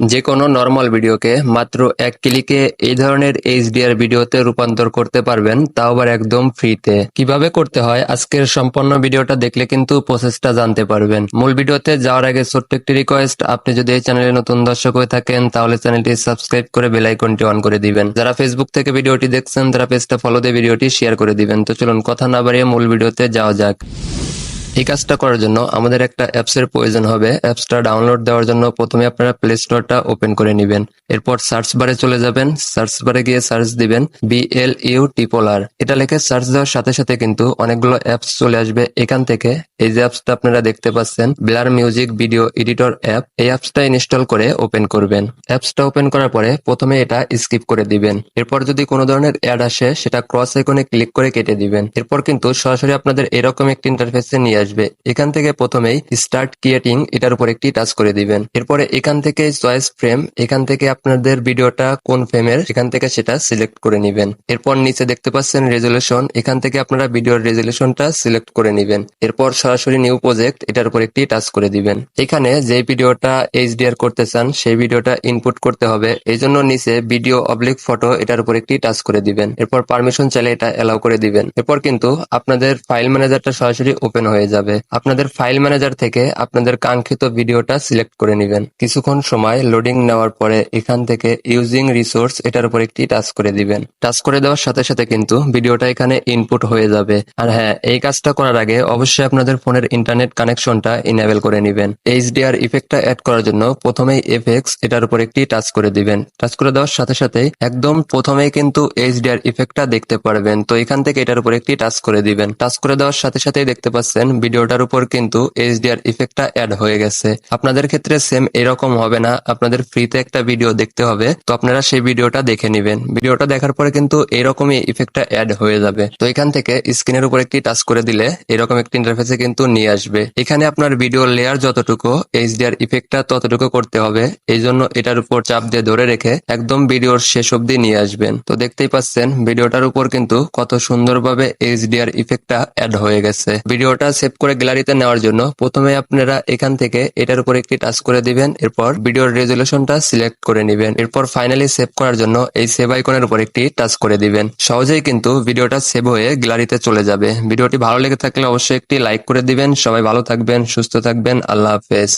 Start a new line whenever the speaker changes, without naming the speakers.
যে কোনো নর্মাল ভিডিওকে মাত্র এক ক্লিকে এই ধরনের এইচডিআর ভিডিওতে রূপান্তর করতে পারবেন, তাও আবার একদম ফ্রিতে কীভাবে করতে হয়? আজকের সম্পূর্ণ ভিডিওটা দেখলে কিন্তু প্রসেসটা জানতে পারবেন। মূল ভিডিওতে যাওয়ার আগে ছোট্ট একটি রিকোয়েস্ট আপনি যদি এই চ্যানেলে নতুন দর্শক হয়ে থাকেন, তাহলে চ্যানেলটি সাবস্ক্রাইব করে বেল আইকনটি অন করে দিবেন। যারা ফেসবুক থেকে ভিডিওটি দেখছেন, তারা পেজটা ফলো দিয়ে ভিডিওটি শেয়ার করে দিবেন। তো চলুন, কথা না বাড়িয়ে মূল ভিডিওতে যাওয়া যাক। এই কাজটা করার জন্য আমাদের একটা অ্যাপস এর প্রয়োজন হবে। অ্যাপসটা ডাউনলোড দেওয়ার জন্য প্রথমে আপনারা প্লে স্টোরটা ওপেন করে নেবেন। এরপর সার্চ বারে চলে যাবেন। সার্চ বারে গিয়ে সার্চ দিবেন বিএল ইউ এটা লিখে সার্চ দেওয়ার সাথে সাথে কিন্তু অনেকগুলো অ্যাপস চলে আসবে এখান থেকে। এই যে অ্যাপসটা আপনারা দেখতে পাচ্ছেন blur music video editor app এই অ্যাপসটা ইনস্টল করে ওপেন করবেন। অ্যাপসটা ওপেন করার পরে প্রথমে এটা স্কিপ করে দিবেন। এরপর যদি কোনো ধরনের অ্যাড আসে, সেটা ক্রস আইকনে ক্লিক করে কেটে দিবেন। এরপর কিন্তু সরাসরি আপনাদের এরকম একটি ইন্টারফেসে নিয়ে আসবে। এখান থেকে প্রথমেই স্টার্ট ক্রিয়েটিং এটার উপর একটি টাচ করে দিবেন। এরপরে এখান থেকে চয়েস ফ্রেম এখান থেকে আপনাদের ভিডিওটা কোন ফ্রেমের এখান থেকে সেটা সিলেক্ট করে নিবেন। এরপর নিচে দেখতে পাচ্ছেন রেজুলেশন এখান থেকে আপনারা ভিডিওর রেজুলেশনটা সিলেক্ট করে নিবেন। এরপর সরাসরি নিউ প্রজেক্ট এটার উপর একটি টাচ করে দিবেন। এখানে যে ভিডিওটা এইচডিআর করতে চান, সেই ভিডিওটা ইনপুট করতে হবে। এই জন্য নিচে ভিডিও অবলিক ফটো এটার উপর একটি টাচ করে দিবেন। এরপর পারমিশন চাইলে এটা অ্যালাউ করে দিবেন। এরপর কিন্তু আপনাদের ফাইল ম্যানেজারটা সরাসরি ওপেন হয়ে যাবে। আপনাদের ফাইল ম্যানেজার থেকে আপনাদের কাঙ্ক্ষিত ভিডিওটা সিলেক্ট করে নেবেন। কিছুক্ষণ সময় লোডিং নেওয়ার পরে এখান থেকে ইউজিং রিসোর্স এটার উপর একটি টাচ করে দিবেন। টাচ করে দেওয়ার সাথে সাথে কিন্তু ভিডিওটা এখানে ইনপুট হয়ে যাবে। আর হ্যাঁ এই কাজটা করার আগে অবশ্যই আপনাদের ফোনের ইন্টারনেট কানেকশনটা ইনেবল করে নেবেন। এইচডিআর ইফেক্টটা অ্যাড করার জন্য প্রথমেই এফএক্স এটার উপর একটি টাচ করে দিবেন। টাচ করে দেওয়ার সাথে সাথে একদম প্রথমেই কিন্তু এইচডিআর ইফেক্টটা দেখতে পারবেন। তো এখান থেকে এটার উপর একটি টাচ করে দিবেন। টাচ করে দেওয়ার সাথে সাথেই দেখতে পাচ্ছেন ভিডিওটার উপর কিন্তু এইচডিআর ইফেক্টটা অ্যাড হয়ে গেছে। আপনাদের ক্ষেত্রে সেম এরকম হবে না। আপনাদের ফ্রিতে একটা ভিডিও দেখতে হবে। তো আপনারা সেই ভিডিওটা দেখে নেবেন। ভিডিওটা দেখার পরে কিন্তু এরকমই ইফেক্টটা অ্যাড হয়ে যাবে। তো এখান থেকে স্ক্রিনের উপর একটি টাচ করে দিলে এরকম একটি ইন্টারফেসে কিন্তু নিয়ে আসবে। এখানে আপনার ভিডিও লেয়ার যতটুকু এইচডিআর ইফেক্টটা ততটুকু করতে হবে। এই জন্য এটার উপর চাপ দিয়ে ধরে রেখে একদম ভিডিওর শেষ অবধি নিয়ে আসবেন। তো দেখতেই পাচ্ছেন ভিডিওটার উপর কিন্তু কত সুন্দরভাবে এইচডিআর ইফেক্টটা অ্যাড হয়ে গেছে। ভিডিওটা সেভ করে গ্যালারিতে নেওয়ার জন্য প্রথমে আপনারা এখান থেকে এটার উপর একটি টাচ করে দিবেন, এরপর ভিডিওর রেজলিউশনটা সিলেক্ট করে নেবেন, এরপর ফাইনালি সেভ করার জন্য এই সেভ আইকনের উপর একটি টাচ করে দিবেন। সহজেই কিন্তু ভিডিওটা সেভ হয়ে গ্যালারিতে চলে যাবে। ভিডিওটি ভালো লেগে থাকলে অবশ্যই একটি লাইক করে দিবেন। সবাই ভালো থাকবেন, সুস্থ থাকবেন। আল্লাহ হাফেজ।